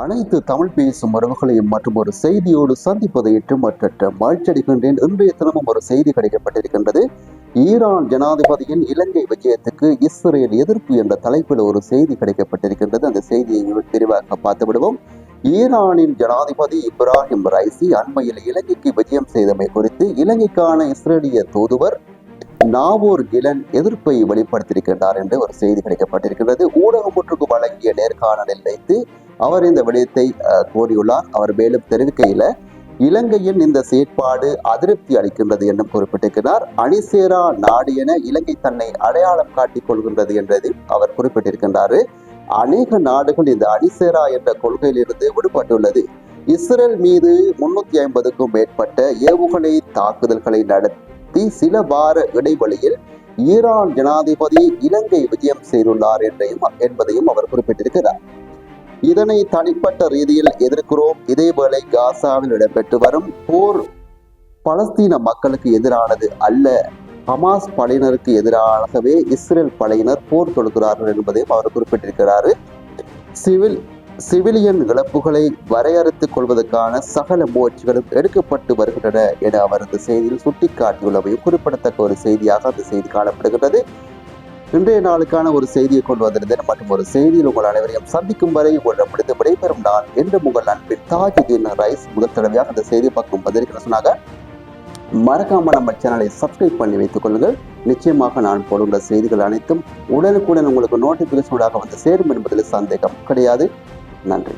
அனைத்து தமிழ் பேசும் உறவுகளையும் மற்றும் ஒரு செய்தியோடு சந்திப்பதை ஏற்று மற்ற மகிழ்ச்சியடைகின்றேன் இன்றைய தினமும் ஒரு செய்தி கிடைக்கப்பட்டிருக்கின்றது. ஈரான் ஜனாதிபதியின் இலங்கை விஜயத்துக்கு இஸ்ரேல் எதிர்ப்பு என்ற தலைப்பில் ஒரு செய்தி கிடைக்கப்பட்டிருக்கின்றது. அந்த செய்தியை விரிவாக பார்த்து விடுவோம் ஈரானின் ஜனாதிபதி இப்ராஹிம் ரைசி அண்மையில் இலங்கைக்கு விஜயம் செய்தமை குறித்து இலங்கைக்கான இஸ்ரேலிய தூதுவர் நாவூர் கிலன் எதிர்ப்பை வெளிப்படுத்தியிருக்கின்றார் என்று ஒரு செய்தி கிடைக்கப்பட்டிருக்கின்றது. ஊடகம் ஒன்றுக்கு வழங்கிய நேர்காணலில் வைத்து அவர் இந்த விடயத்தை கோரியுள்ளார். கூறியுள்ளார் அவர் மேலும் தெரிவிக்கையில இலங்கையின் இந்த செயற்பாடு அதிருப்தி அளிக்கின்றது என்றும் குறிப்பிட்டிருக்கிறார். அணிசேரா நாடு என இலங்கை தன்னை அடையாளம் காட்டிக் கொள்கின்றது என்றது அவர் குறிப்பிட்டிருக்கின்றார். அநேக நாடுகள் இந்த அணிசேரா என்ற கொள்கையிலிருந்து விடுபட்டுள்ளது. இஸ்ரேல் மீது முன்னூத்தி ஐம்பதுக்கும் மேற்பட்ட ஏவுகணை தாக்குதல்களை நடத்தி சில வார இடைவெளியில் ஈரான் ஜனாதிபதி இலங்கை விஜயம் செய்துள்ளார் என்றையும் என்பதையும் அவர் குறிப்பிட்டிருக்கிறார். இதனை தனிப்பட்ட ரீதியில் எதிர்க்கிறோம். இதேவேளை காசாவில் இடம்பெற்று வரும் போர் பலஸ்தீன மக்களுக்கு எதிரானது அல்ல. ஹமாஸ் படையினருக்கு எதிராகவே இஸ்ரேல் படையினர் போர் தொடுக்கிறார்கள் என்பதையும் அவர் குறிப்பிட்டிருக்கிறார். சிவில் சிவிலியன் இழப்புகளை வரையறுத்துக் கொள்வதற்கான சகல முயற்சிகளும் எடுக்கப்பட்டு வருகின்றன என அவர் செய்தியில் சுட்டிக்காட்டியுள்ளமையும் குறிப்பிடத்தக்க ஒரு செய்தியாக அந்த செய்தி காணப்படுகின்றது. இன்றைய நாளுக்கான ஒரு செய்தியை கொண்டு வந்திருந்தேன். மற்றும் ஒரு செய்தியில் உங்கள் அனைவரையும் சந்திக்கும் வரை உங்களிடம் முடித்து விடைபெறும் நான் என்று உங்கள் அன்பின் தாஜுதீன் ரைஸ் முதல் தடவையாக அந்த செய்தியை பக்கம் பதிலளிக்கிற சொன்னாங்க மறக்காம நம்ம சேனலை சப்ஸ்கிரைப் பண்ணி வைத்துக் கொள்ளுங்கள். நிச்சயமாக நான் போடுகின்ற செய்திகள் அனைத்தும் உடனுக்குடன் உங்களுக்கு நோட்டிபிகேஷன் வந்து சேரும் என்பதில் சந்தேகம் கிடையாது. நன்றி.